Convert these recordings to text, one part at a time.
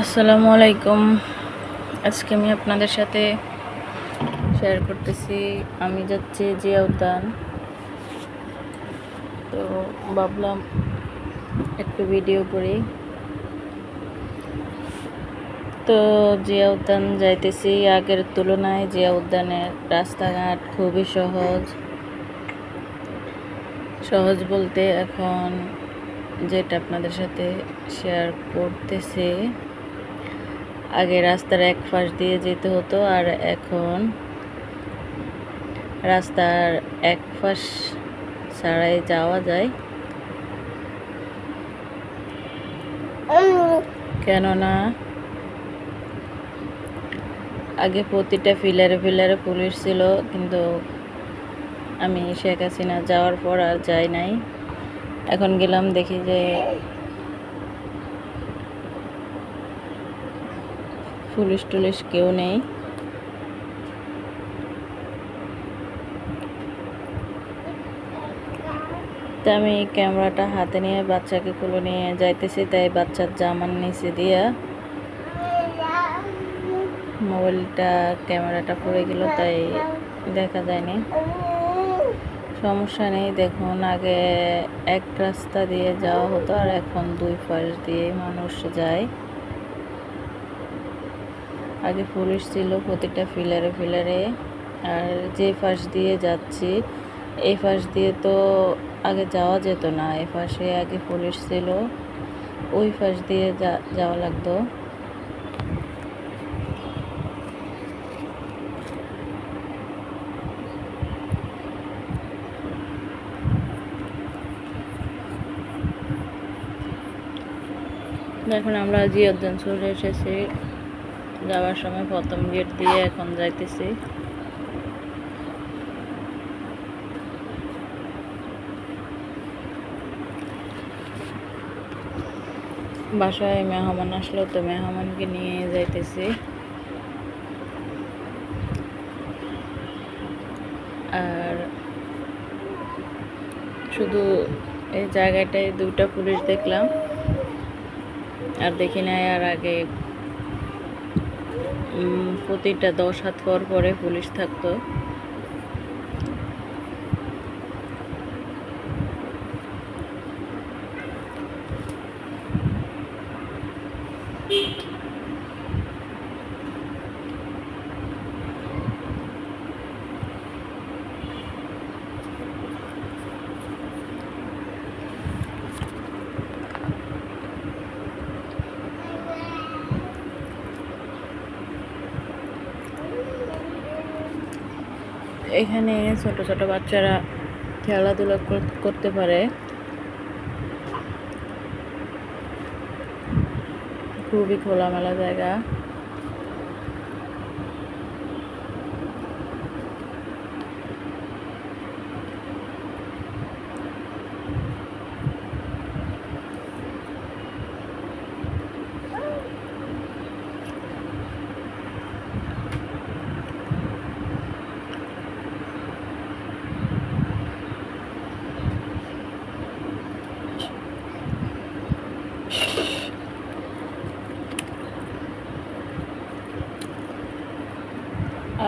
আসসালামু আলাইকুম। আজকে আমি আপনাদের সাথে শেয়ার করতেছি। আমি যাচ্ছি জিয়া উদ্যান তো ভাবলাম একটু ভিডিও করি। তো জিয়া উদ্যান যাইতেছি। আগের তুলনায় জিয়া উদ্যানের রাস্তাঘাট খুবই সহজ। সহজ বলতে এখন যেটা আপনাদের সাথে শেয়ার করতেছি। আগে রাস্তার এক পাশ দিয়ে যেতে হতো আর এখন রাস্তার এক পাশ ছাড়াই যাওয়া যায়। কেননা আগে প্রতিটা ফিলারে ফিলারে পুলিশ ছিল, কিন্তু আমি শেখ হাসিনা যাওয়ার পর আর যাই নাই। এখন গেলাম দেখি যে পুলিশ টুলিশ কেউ নেই। তা আমি ক্যামেরাটা হাতে নিয়ে বাচ্চাকে কুলো নিয়ে যাইতেছি, তাই বাচ্চার জামার নিচে দিয়া মোবাইলটা, ক্যামেরাটা পড়ে গেল, তাই দেখা যায়নি। সমস্যা নেই, দেখুন আগে এক রাস্তা দিয়ে যাওয়া হতো আর এখন দুই পাশ দিয়ে মানুষ যায়। আগে পুলিশ ছিল প্রতিটা ফিলারে ফিলারে। আর যে পাশ দিয়ে যাচ্ছি, এই পাশ দিয়ে তো আগে যাওয়া যেত না। এই পাশে আগে পুলিশ ছিল, ওই পাশ দিয়ে যাওয়া লাগতো। এখন আমরা জিয়াউদ্দিন চলে এসেছি। যাওয়ার সময় প্রথম গেট দিয়ে এখন যাইতেছি। বাসায় মেহমান আসলো, তো মেহমানকে নিয়ে যাইতেছি। আর শুধু এই জায়গাটায় দুটা পুলিশ দেখলাম। আর দেখি নাই আর আগে প্রতিটা দশ হাত পর পরে পুলিশ থাকতো। এখানে ছোট ছোট বাচ্চারা খেলাধুলা করতে পারে। খুবই খোলামেলা জায়গা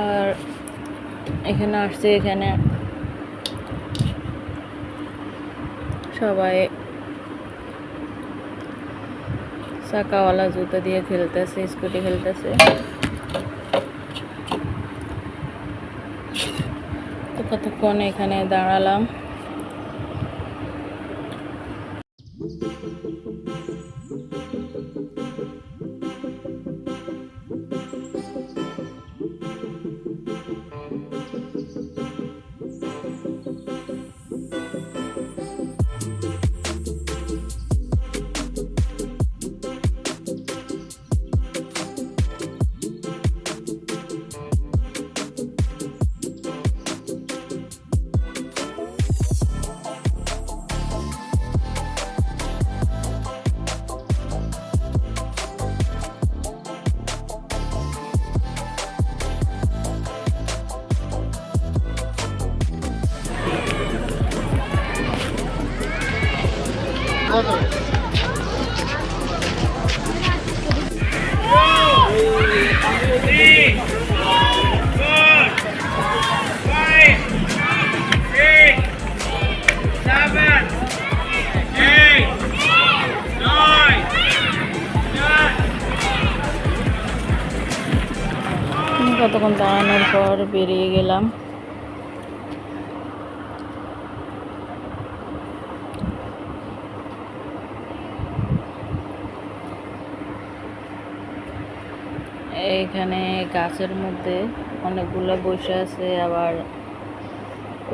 আর এখানে আসছে এখানে সবাই চাকাওয়ালা জুতো দিয়ে খেলতেছে স্কুটি খেলতেছে। কতক্ষণ এখানে দাঁড়ালাম। পর বেরিয়ে গেলাম। এখানে গাছের মধ্যে অনেকগুলো বসে আছে আবার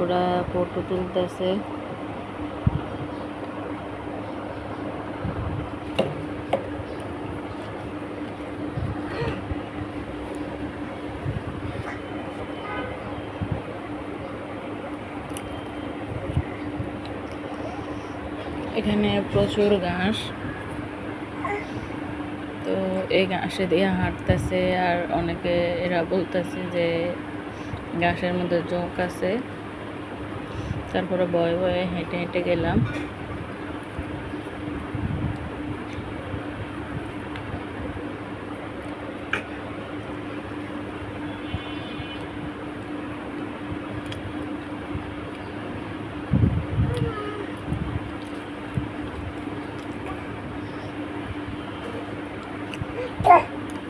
ওরা ফটো তুলতেছে। এখানে প্রচুর ঘাস। তো এই ঘাসে দিয়ে হাঁটতেছে আর অনেকে এরা বলতেছে যে ঘাসের মধ্যে জোঁক আছে। তারপরে বয়ে বয়ে হেঁটে হেঁটে গেলাম।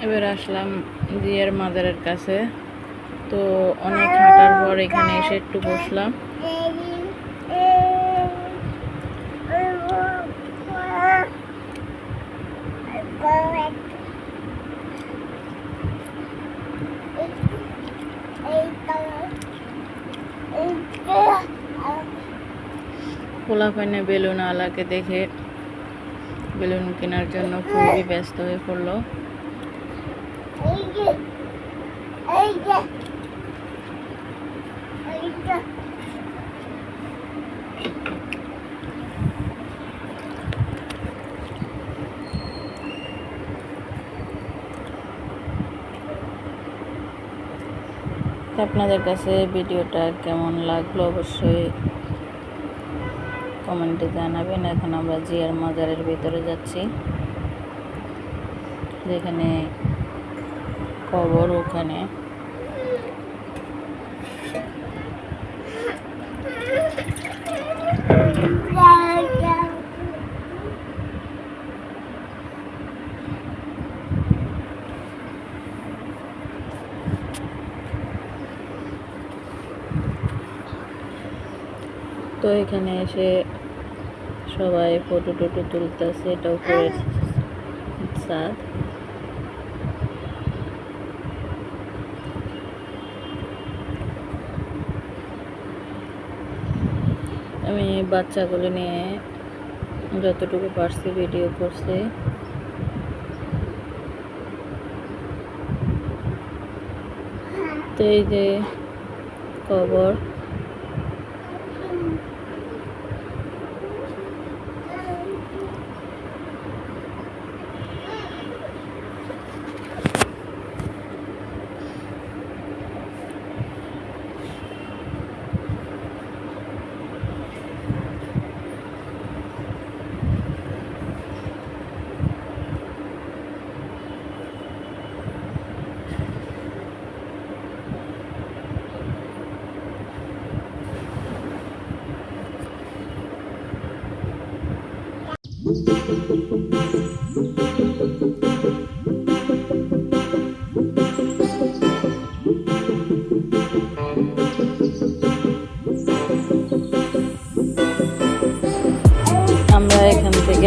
এবার আসলাম জিয়ার মাদারের কাছে। তো অনেক হাঁটার পর এখানে এসে একটু বসলাম। খোলা পাইনে বেলুন আলাকে দেখে বেলুন কেনার জন্য খুবই ব্যস্ত হয়ে পড়ল তো আপনাদের কাছে ভিডিওটা কেমন লাগল অবশ্যই কমেন্টে জানাবেন। এখন আমরা জিয়ার মাজারের ভিতরে যাচ্ছি। যেখানে কবর ওখানে। তো এখানে এসে সবাই ফটো টটো তুলতেছে এটা উপরে ছাদ আমি বাচ্চাগুলো নিয়ে যতটুকু পারছি ভিডিও করছি। তো এই যে কবর।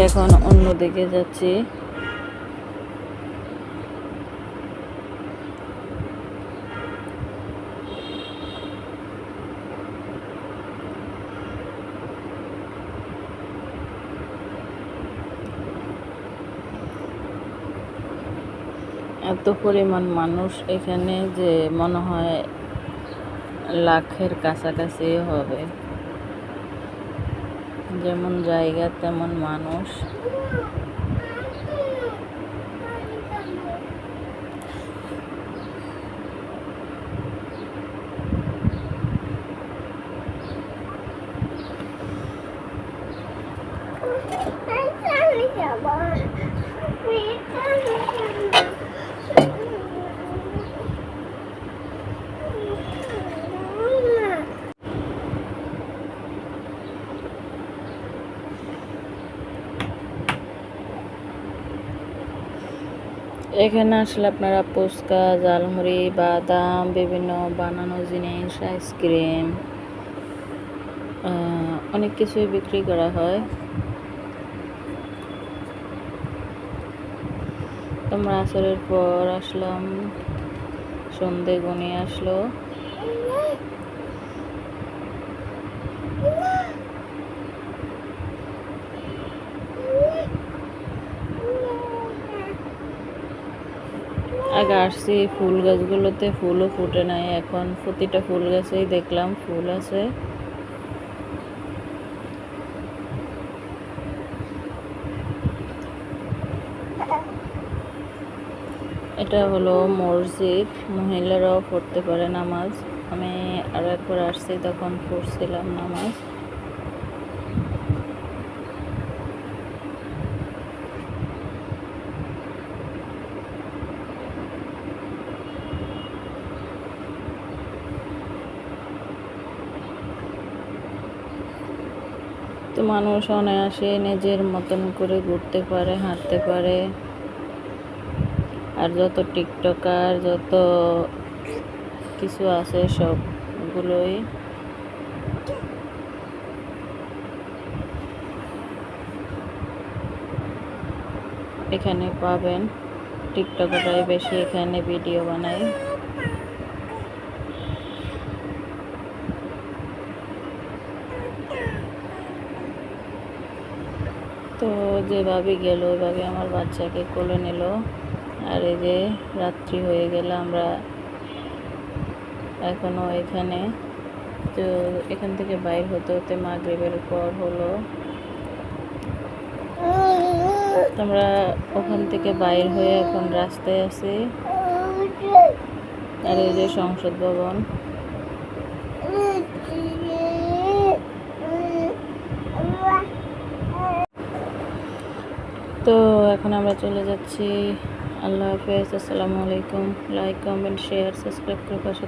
এখান অন্য দিকে যাচ্ছি। এত পরিমাণ মানুষ এখানে যে মনে হয় লাখের কাছাকাছি হবে। যেমন জায়গা তেমন মানুষ Bye. এখানে আসলে আপনারা ফুচকা জালমুড়ি বাদাম, বিভিন্ন বানানো জিনিস, আইসক্রিম অনেক কিছুই বিক্রি করা হয়। আমরা আসরের পর আসলাম, সন্ধে গনিয়ে আসলো। আগে আসছি ফুল গাছগুলোতে ফুলও ফুটে নাই। এখন প্রতিটা ফুল গাছেই দেখলাম ফুল আছে। এটা হলো মসজিদ। মহিলারাও পড়তে পারে নামাজ। আমি আরও একবার আসছি, তখন পড়ছিলাম নামাজ। তো মানুষ অনায়াসে নিজের মতন করে ঘুরতে পারে, হাঁটতে পারে। আর যত টিকটকার, যত কিছু আছে সবগুলোই। এখানে পাবেন। টিকটকাররাই বেশি এখানে ভিডিও বানায়। তো যেভাবে গেল ওইভাবে আমার বাচ্চাকে কোলে নিল। আর এই যে রাত্রি হয়ে গেল, আমরা এখনও এখানে। তো এখান থেকে বাইর হতে হতে মাগরিবের পর হলো। আমরা ওখান থেকে বাইর হয়ে এখন রাস্তায় আছি। আর এই যে সংসদ ভবন। তো এখন আমরা চলে যাচ্ছি। আল্লাহ হাফেজ, আসসালামু আলাইকুম। লাইক কমেন্ট শেয়ার সাবস্ক্রাইব করে পাশে